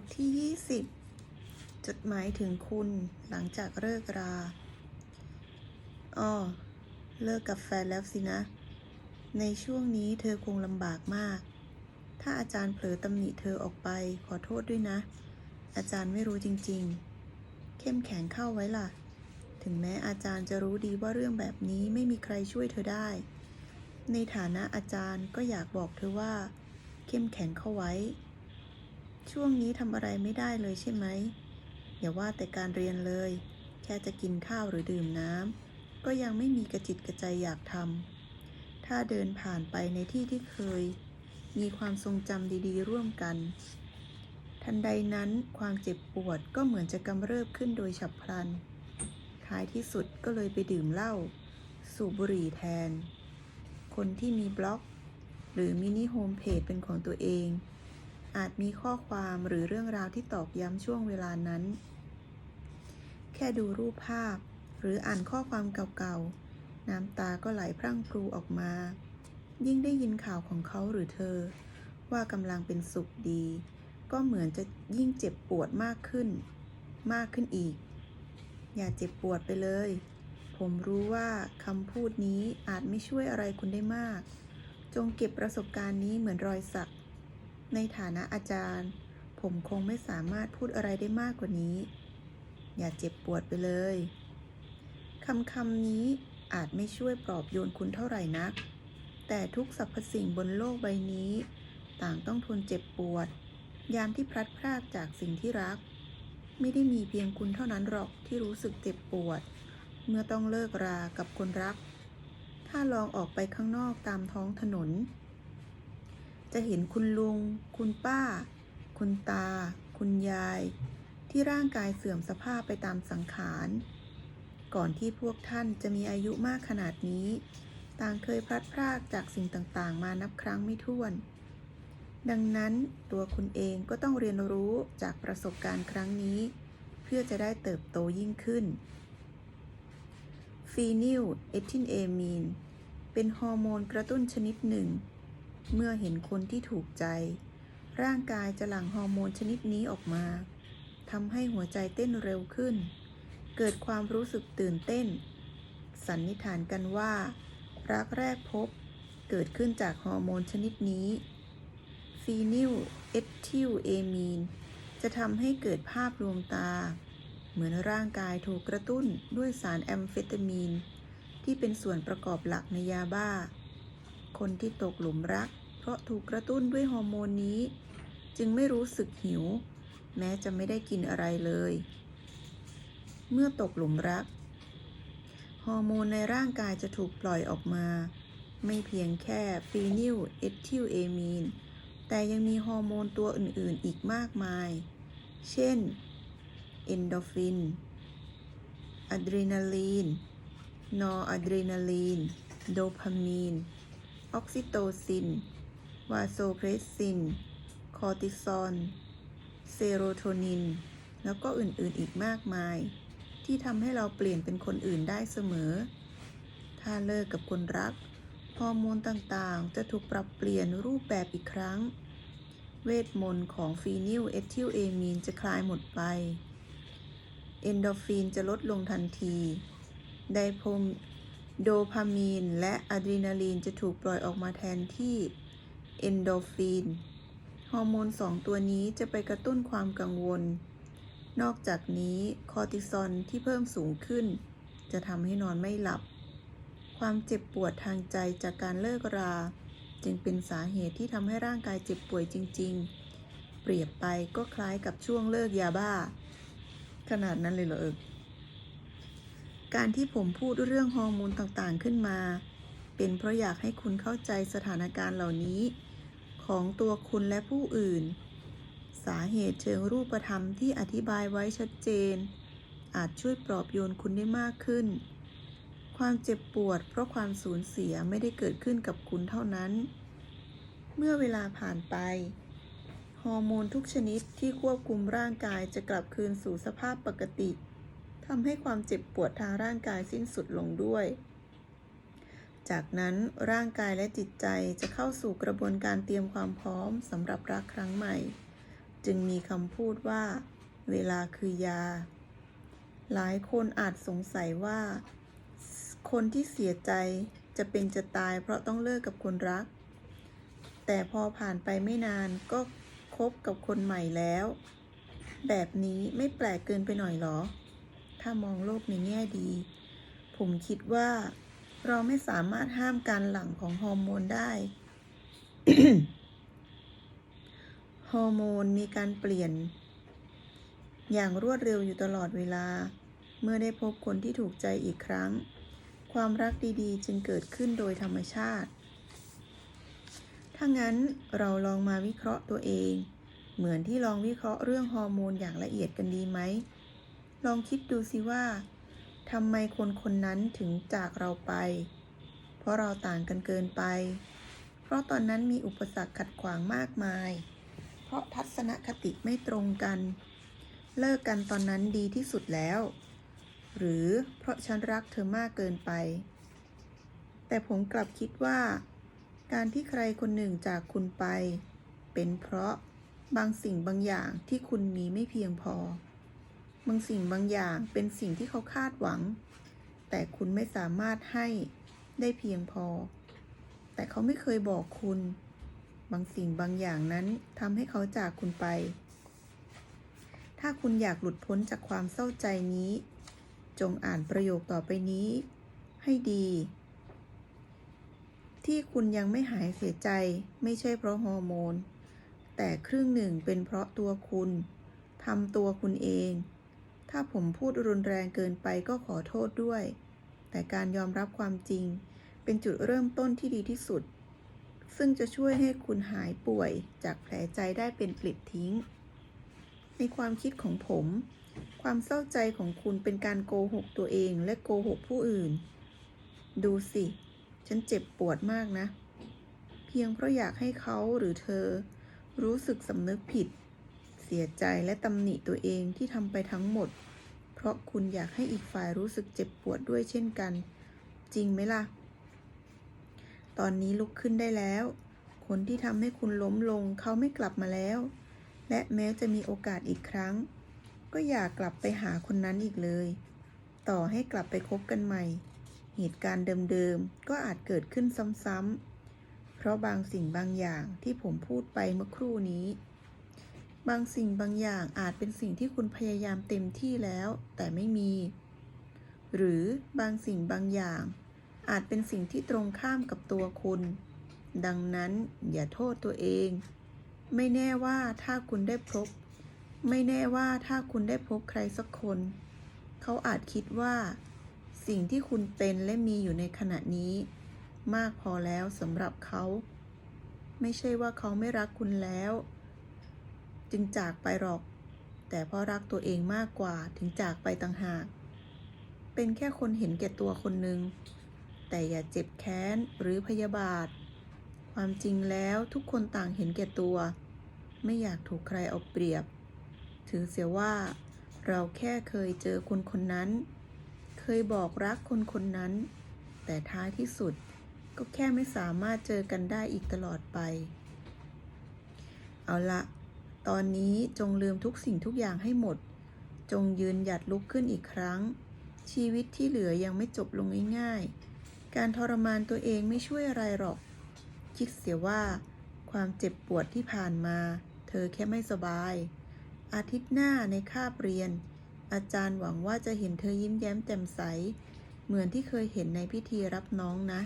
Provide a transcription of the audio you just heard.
ทที่ 20 จดหมายถึงคุณหลังจากเลิกราอ้อเลิกกับแฟนแล้วสินะ ในช่วงนี้เธอคงลำบากมาก ถ้าอาจารย์เผลอตำหนิเธอออกไปขอโทษด้วยนะ อาจารย์ไม่รู้จริงๆ เข้มแข็งเข้าไว้ล่ะ ถึงแม้อาจารย์จะรู้ดีว่าเรื่องแบบนี้ไม่มีใครช่วยเธอได้ ในฐานะอาจารย์ก็อยากบอกเธอว่า เข้มแข็งเข้าไว้ ช่วงนี้ทำอะไรไม่ได้เลยใช่ไหม อย่าว่าแต่การเรียนเลย แค่จะกินข้าวหรือดื่มน้ำก็ยังไม่มีกระจิตกระใจอยากทำ ถ้าเดินผ่านไปในที่ที่เคย มีความทรงจำดีๆ ร่วมกัน ทันใดนั้นความเจ็บปวดก็เหมือนจะกำเริบขึ้นโดยฉับพลัน ท้ายที่สุดก็เลยไปดื่มเหล้าสูบบุหรี่แทน คนที่มีบล็อก หรือมินิโฮมเพจเป็นของตัวเอง อาจมีข้อความหรือเรื่องราวที่ตอกย้ำช่วงเวลานั้น แค่ดูรูปภาพ หรืออ่านข้อความเก่าๆ น้ำตาก็ไหลพรั่งพรูออกมา ยิ่งได้ยินข่าวของเขาหรือเธอ ว่ากำลังเป็นสุขดี ก็เหมือนจะยิ่งเจ็บปวดมากขึ้น มากขึ้นอีก อย่าเจ็บปวดไปเลย ผมรู้ว่าคำพูดนี้อาจไม่ช่วยอะไรคุณได้มาก จงเก็บประสบการณ์นี้เหมือนรอยสัก ในฐานะอาจารย์ ผมคงไม่สามารถพูดอะไรได้มากกว่านี้ อย่าเจ็บปวดไปเลยคำคำนี้อาจไม่ช่วยปลอบโยนคุณเท่าไหร่นัก แต่ทุกสรรพสิ่งบนโลกใบนี้ ต่างต้องทนเจ็บปวด ยามที่พลัดพรากจากสิ่งที่รัก ไม่ได้มีเพียงคุณเท่านั้นหรอกที่รู้สึกเจ็บปวด เมื่อต้องเลิกรากับคนรัก ถ้าลองออกไปข้างนอกตามท้องถนน จะเห็นคุณลุง คุณป้า คุณตา คุณยาย ที่ร่างกายเสื่อมสภาพไปตามสังขาร ก่อนที่พวกท่านจะมีอายุมากขนาดนี้ ต่างเคยพลัดพรากจากสิ่งต่างๆ มานับครั้งไม่ถ้วน ดังนั้นตัวคุณเองก็ต้องเรียนรู้จากประสบการณ์ครั้งนี้ เพื่อจะได้เติบโตยิ่งขึ้นฟีนิลเอทิลเอมีนเป็นฮอร์โมนกระตุ้นชนิดหนึ่ง เมื่อเห็นคนที่ถูกใจ ร่างกายจะหลั่งฮอร์โมนชนิดนี้ออกมาทำให้หัวใจเต้นเร็วขึ้น เกิดความรู้สึกตื่นเต้น สันนิษฐานกันว่า รักแรกพบ เกิดขึ้นจากฮอร์โมนชนิดนี้ฟีนิลเอทิลเอมีนจะทำให้เกิดภาพลวงตา เหมือนร่างกายถูกกระตุ้นด้วยสารแอมเฟตามีน ที่เป็นส่วนประกอบหลักในยาบ้า คนที่ตกหลุมรัก เพราะถูกกระตุ้นด้วยฮอร์โมนนี้ จึงไม่รู้สึกหิว แม้จะไม่ได้กินอะไรเลย เมื่อตกหลุมรัก ฮอร์โมนในร่างกายจะถูกปล่อยออกมา ไม่เพียงแค่ฟีนิลเอทิลเอมีนแต่ยังมีฮอร์โมนตัวอื่นๆ อีกมากมาย เช่น เอนโดฟิน อะดรีนาลีน นอร์อะดรีนาลีน โดพามีน ออกซิโตซิน วาโซเพรสซิน คอร์ติซอลเซโรโทนิน แล้วก็อื่นๆอีกมากมาย ที่ทำให้เราเปลี่ยนเป็นคนอื่นได้เสมอ ถ้าเลิกกับคนรัก ฮอร์โมนต่างๆ จะถูกปรับเปลี่ยนรูปแบบอีกครั้ง เวทมนต์ของฟีนิลเอทิลเอมีนจะคลายหมดไป เอนโดฟินจะลดลงทันที ไดโพม โดพามีน และอะดรีนาลีนจะถูกปล่อยออกมาแทนที่เอนโดฟินฮอร์โมนสองตัวนี้จะไปกระตุ้นความกังวล นอกจากนี้คอร์ติซอลที่เพิ่มสูงขึ้น จะทำให้นอนไม่หลับ ความเจ็บปวดทางใจจากการเลิกรา จึงเป็นสาเหตุที่ทำให้ร่างกายเจ็บป่วยจริง ๆ เปรียบไปก็คล้ายกับช่วงเลิกยาบ้า ขนาดนั้นเลยเหรอเอิก การที่ผมพูดเรื่องฮอร์โมนต่างๆขึ้นมา เป็นเพราะอยากให้คุณเข้าใจสถานการณ์เหล่านี้ ของตัวคุณและผู้อื่น สาเหตุเชิงรูปธรรมที่อธิบายไว้ชัดเจน อาจช่วยปลอบโยนคุณได้มากขึ้น ความเจ็บปวด เพราะความสูญเสียไม่ได้เกิดขึ้นกับคุณเท่านั้น เมื่อเวลาผ่านไปฮอร์โมนทุกชนิดที่ควบคุมร่างกายจะกลับคืนสู่สภาพปกติ ทำให้ความเจ็บปวดทางร่างกายสิ้นสุดลงด้วย จากนั้นร่างกายและจิตใจจะเข้าสู่กระบวนการเตรียมความพร้อมสำหรับรักครั้งใหม่ จึงมีคำพูดว่า เวลาคือยา หลายคนอาจสงสัยว่า คนที่เสียใจจะเป็นจะตายเพราะต้องเลิกกับคนรัก แต่พอผ่านไปไม่นานก็คบกับคนใหม่แล้ว แบบนี้ไม่แปลกเกินไปหน่อยหรอ ถ้ามองโลกในแง่ดี ผมคิดว่า เราไม่สามารถห้ามการหลั่งของฮอร์โมนได้ ฮอร์โมนมีการเปลี่ยน อย่างรวดเร็วอยู่ตลอดเวลา เมื่อได้พบคนที่ถูกใจอีกครั้ง ความรักดีๆ จึงเกิดขึ้นโดยธรรมชาติ ถ้างั้นเราลองมาวิเคราะห์ตัวเอง เหมือนที่ลองวิเคราะห์เรื่องฮอร์โมนอย่างละเอียดกันดีไหม ลองคิดดูสิว่าทำไมคนคนนั้นถึงจากเราไป เพราะเราต่างกันเกินไป เพราะตอนนั้นมีอุปสรรคขัดขวางมากมาย เพราะทัศนคติไม่ตรงกัน เลิกกันตอนนั้นดีที่สุดแล้ว หรือเพราะฉันรักเธอมากเกินไป แต่ผมกลับคิดว่า การที่ใครคนหนึ่งจากคุณไป เป็นเพราะบางสิ่งบางอย่างที่คุณมีไม่เพียงพอ บางสิ่งบางอย่างเป็นสิ่งที่เขาคาดหวัง แต่คุณไม่สามารถให้ได้เพียงพอ แต่เขาไม่เคยบอกคุณ บางสิ่งบางอย่างนั้นทำให้เขาจากคุณไป ถ้าคุณอยากหลุดพ้นจากความเศร้าใจนี้ จงอ่านประโยคต่อไปนี้ ให้ดี ที่คุณยังไม่หายเสียใจไม่ใช่เพราะฮอร์โมน แต่ครึ่งหนึ่งเป็นเพราะตัวคุณทำตัวคุณเอง ถ้าผมพูดรุนแรงเกินไปก็ขอโทษด้วย แต่การยอมรับความจริง เป็นจุดเริ่มต้นที่ดีที่สุด ซึ่งจะช่วยให้คุณหายป่วยจากแผลใจได้เป็นปลิดทิ้ง ในความคิดของผม ความเศร้าใจของคุณเป็นการโกหกตัวเองและโกหกผู้อื่น ดูสิ ฉันเจ็บปวดมากนะ เพียงเพราะอยากให้เขาหรือเธอ รู้สึกสำนึกผิด สียใจและตำหนิตัวเองที่ทำไปทั้งหมด เพราะคุณอยากให้อีกฝ่ายรู้สึกเจ็บปวดด้วยเช่นกัน จริงไหมล่ะ ตอนนี้ลุกขึ้นได้แล้ว คนที่ทำให้คุณล้มลงเขาไม่กลับมาแล้ว และแม้จะมีโอกาสอีกครั้ง ก็อย่ากลับไปหาคนนั้นอีกเลย ต่อให้กลับไปคบกันใหม่ เหตุการณ์เดิมๆ ก็อาจเกิดขึ้นซ้ำๆเพราะบางสิ่งบางอย่างที่ผมพูดไปเมื่อครู่นี้ บางสิ่งบางอย่างอาจเป็นสิ่งที่คุณพยายามเต็มที่แล้ว แต่ไม่มี หรือบางสิ่งบางอย่าง อาจเป็นสิ่งที่ตรงข้ามกับตัวคุณ ดังนั้นอย่าโทษตัวเอง ไม่แน่ว่าถ้าคุณได้พบ ไม่แน่ว่าถ้าคุณได้พบใครสักคน เขาอาจคิดว่า สิ่งที่คุณเป็นและมีอยู่ในขณะนี้ มากพอแล้วสำหรับเขา ไม่ใช่ว่าเขาไม่รักคุณแล้ว จึงจากไปหรอก แต่เพราะรักตัวเองมากกว่าถึงจากไปต่างหาก เป็นแค่คนเห็นแก่ตัวคนหนึ่งแต่อย่าเจ็บแค้นหรือพยาบาท ความจริงแล้วทุกคนต่างเห็นแก่ตัว ไม่อยากถูกใครเอาเปรียบ ถือเสียว่า เราแค่เคยเจอคนคนนั้น เคยบอกรักคนคนนั้น แต่ท้ายที่สุดก็แค่ไม่สามารถเจอกันได้อีกตลอดไป เอาละ ตอนนี้จงลืมทุกสิ่งทุกอย่างให้หมด จงยืนหยัดลุกขึ้นอีกครั้ง ชีวิตที่เหลือยังไม่จบลงง่ายๆ การทรมานตัวเองไม่ช่วยอะไรหรอก คิดเสียว่า ความเจ็บปวดที่ผ่านมา เธอแค่ไม่สบาย อาทิตย์หน้าในคาบเรียน อาจารย์หวังว่าจะเห็นเธอยิ้มแย้มแจ่มใส เหมือนที่เคยเห็นในพิธีรับน้องนะ